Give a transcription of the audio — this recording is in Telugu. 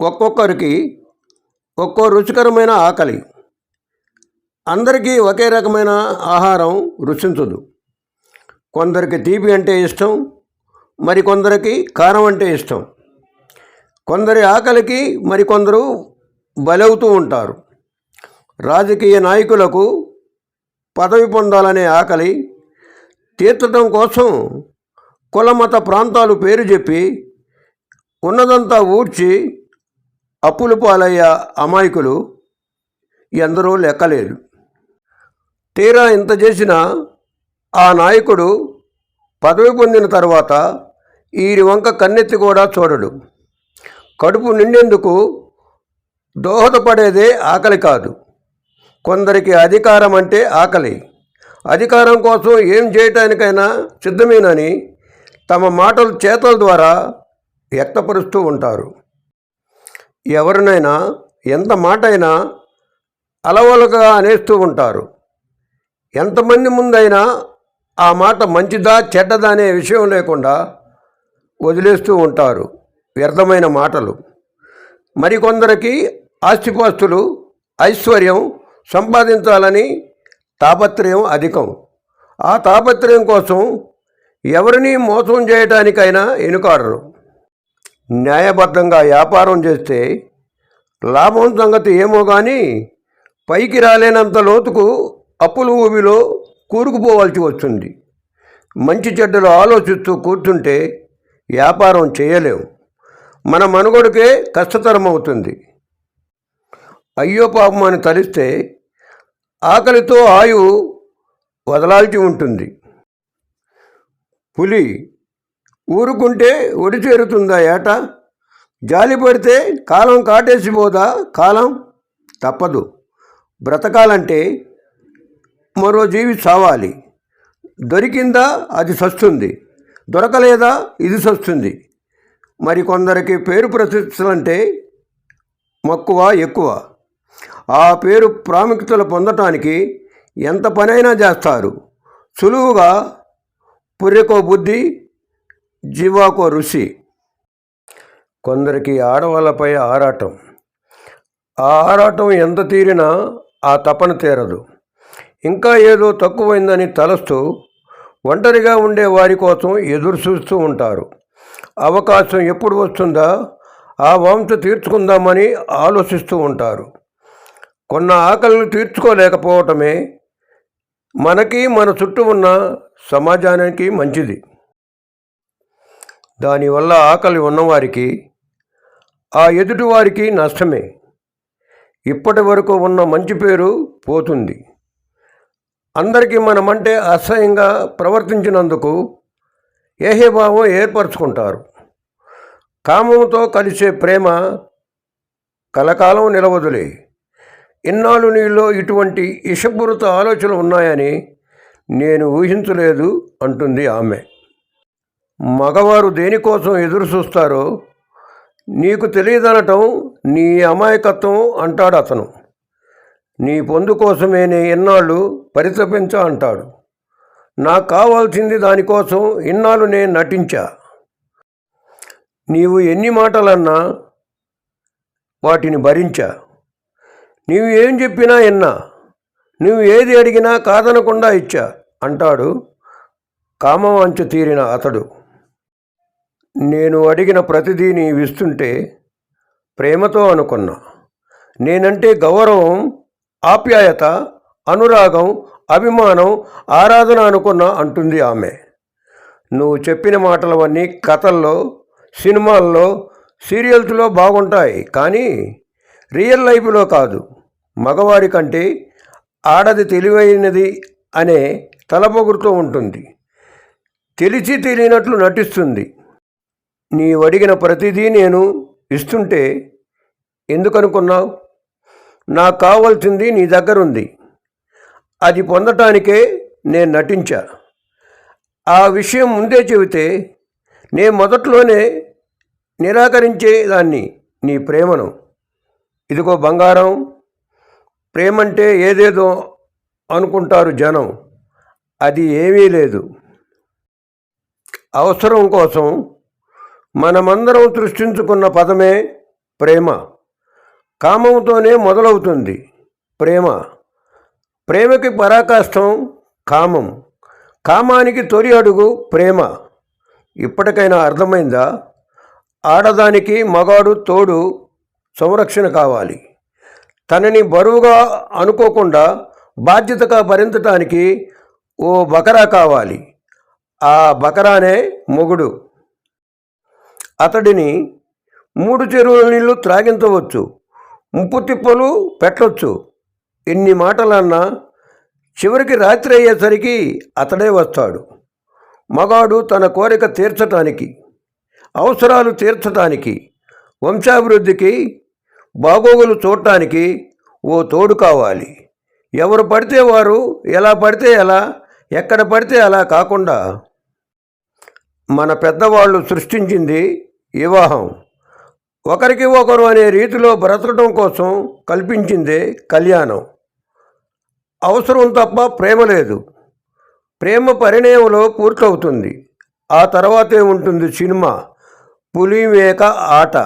ఒక్కొక్కరికి ఒక్కో రుచికరమైన ఆకలి. అందరికీ ఒకే రకమైన ఆహారం రుచించదు. కొందరికి తీపి అంటే ఇష్టం మరికొందరికి కారం అంటే ఇష్టం. కొందరి ఆకలికి మరికొందరు బలవుతూ ఉంటారు. రాజకీయ నాయకులకు పదవి పొందాలనే ఆకలి తీర్చడం కోసం కులమత ప్రాంతాలు పేరు చెప్పి ఉన్నదంతా ఊడ్చి అప్పులు పాలయ్య అమాయకులు ఎందరో లెక్కలేదు తీరా ఇంత చేసిన ఆ నాయకుడు పదవి పొందిన తర్వాత ఈరి వంక కన్నెత్తి కూడా చూడడు. కడుపు నిండేందుకు దోహదపడేదే ఆకలి కాదు. కొందరికి అధికారం అంటే ఆకలి. అధికారం కోసం ఏం చేయటానికైనా సిద్ధమేనని తమ మాటలు చేతల ద్వారా వ్యక్తపరుస్తూ ఉంటారు. ఎవరినైనా ఎంత మాట అయినా అలవలకగా అనేస్తూ ఉంటారు. ఎంతమంది ముందైనా ఆ మాట మంచిదా చెడ్డదా అనే విషయం లేకుండా వదిలేస్తూ ఉంటారు వ్యర్థమైన మాటలు. మరికొందరికి ఆస్తిపాస్తులు ఐశ్వర్యం సంపాదించాలని తాపత్రయం అధికం. ఆ తాపత్రయం కోసం ఎవరిని మోసం చేయటానికైనా ఎనుకాడరు న్యాయబద్ధంగా వ్యాపారం చేస్తే లాభం సంగతి ఏమో కానీ పైకి రాలేనంత లోతుకు అప్పుల ఊబిలో కూరుకుపోవాల్సి వస్తుంది. మంచి చెడ్డలు ఆలోచిస్తూ కూర్చుంటే వ్యాపారం చేయలేము మన మనుగడకే కష్టతరం అవుతుంది. అయ్యో పాపం అని తలిస్తే ఆకలితో ఆయు వదలాల్సి ఉంటుంది. పులి ఊరుకుంటే ఒడి చేరుతుందా ఏట? జాలి పడితే కాలం కాటేసిపోదా? కాలం తప్పదు. బ్రతకాలంటే మరో జీవి చావాలి. దొరికిందా అది సస్తుంది. దొరకలేదా ఇది సస్తుంది. మరి కొందరికి పేరు ప్రతిష్టలంటే మక్కువ ఎక్కువ. ఆ పేరు ప్రాముఖ్యతలు పొందటానికి ఎంత పనైనా చేస్తారు. సులువుగా పుర్రెకో బుద్ధి జీవాకో ఋషి. కొందరికి ఆడవాళ్ళపై ఆరాటం. ఆ ఆరాటం ఎంత తీరినా ఆ తపన తీరదు. ఇంకా ఏదో తక్కువైందని తలస్తూ ఒంటరిగా ఉండే వారి కోసం ఎదురు చూస్తూ ఉంటారు. అవకాశం ఎప్పుడు వస్తుందా? ఆ వంశ తీర్చుకుందామని ఆలోచిస్తూ ఉంటారు. కొన్న ఆకలిని తీర్చుకోలేకపోవటమే మనకి మన చుట్టూ ఉన్న సమాజానికి మంచిది. దానివల్ల ఆకలి ఉన్నవారికి ఆ ఎదుటివారికి నష్టమే. ఇప్పటి వరకు ఉన్న మంచి పేరు పోతుంది. అందరికీ మనమంటే అసహ్యంగా ప్రవర్తించినందుకు ఏహేభావం ఏర్పరచుకుంటారు. కామంతో కలిసే ప్రేమ కలకాలం నిలవదులే. ఇన్నాళ్ళు నీలో ఇటువంటి ఇషపూరిత ఆలోచనలు ఉన్నాయని నేను ఊహించలేదు అంటుంది ఆమె. మగవారు దేనికోసం ఎదురు చూస్తారో నీకు తెలియదనటం నీ అమాయకత్వం అంటాడు అతను. నీ పొందు కోసమే నే ఇన్నాళ్ళు పరితపించ అంటాడు. నాకు కావాల్సింది దానికోసం ఇన్నాళ్ళు నేను నటించా. నీవు ఎన్ని మాటలన్నా వాటిని భరించా. నీవు ఏం చెప్పినా ఎన్నా నువ్వు ఏది అడిగినా కాదనకుండా ఇచ్చా అంటాడు. కామవాంచ తీరిన అతడు. నేను అడిగిన ప్రతిదీ నీవిస్తుంటే ప్రేమతో అనుకున్నా. నేనంటే గౌరవం ఆప్యాయత అనురాగం అభిమానం ఆరాధన అనుకున్నా అంటుంది ఆమె. నువ్వు చెప్పిన మాటలవన్నీ కథల్లో సినిమాల్లో సీరియల్స్లో బాగుంటాయి కానీ రియల్ లైఫ్లో కాదు. మగవారి కంటే ఆడది తెలివైనది అనే తలపొగురుతో ఉంటుంది. తెలిసి తెలియనట్లు నటిస్తుంది. నీవు అడిగిన ప్రతిదీ నేను ఇస్తుంటే ఎందుకనుకున్నావు? నాకు కావాల్సింది నీ దగ్గరుంది. అది పొందటానికే నేను నటించా. ఆ విషయం ముందే చెబితే నేను మొదట్లోనే నిరాకరించేదాన్ని నీ ప్రేమను. ఇదిగో బంగారం ప్రేమంటే ఏదేదో అనుకుంటారు జనం. అది ఏమీ లేదు. అవసరం కోసం మనమందరం సృష్టించుకున్న పదమే ప్రేమ. కామంతోనే మొదలవుతుంది ప్రేమ. ప్రేమకి పరాకాష్టం కామం. కామానికి తొలి అడుగు ప్రేమ. ఇప్పటికైనా అర్థమైందా? ఆడదానికి మగాడు తోడు సంరక్షణ కావాలి. తనని బరువుగా అనుకోకుండా బాధ్యతగా భరించటానికి ఓ బకరా కావాలి. ఆ బకరానే మొగుడు. అతడిని మూడు చెరువుల నీళ్ళు త్రాగించవచ్చు ముప్పు తిప్పలు పెట్టవచ్చు ఎన్ని మాటలన్నా చివరికి రాత్రి అయ్యేసరికి అతడే వస్తాడు. మగాడు తన కోరిక తీర్చటానికి అవసరాలు తీర్చటానికి వంశాభివృద్ధికి బాగోగులు చూడటానికి ఓ తోడు కావాలి. ఎవరు పడితే వారు ఎలా పడితే ఎలా ఎక్కడ పడితే అలా కాకుండా మన పెద్దవాళ్ళు సృష్టించింది వివాహం. ఒకరికి ఒకరు అనే రీతిలో బ్రతకడం కోసం కల్పించిందే కళ్యాణం. అవసరం తప్ప ప్రేమ లేదు. ప్రేమ పరిణయంలో పూర్తవుతుంది. ఆ తర్వాతే ఉంటుంది సినిమా. పులి మేక ఆట.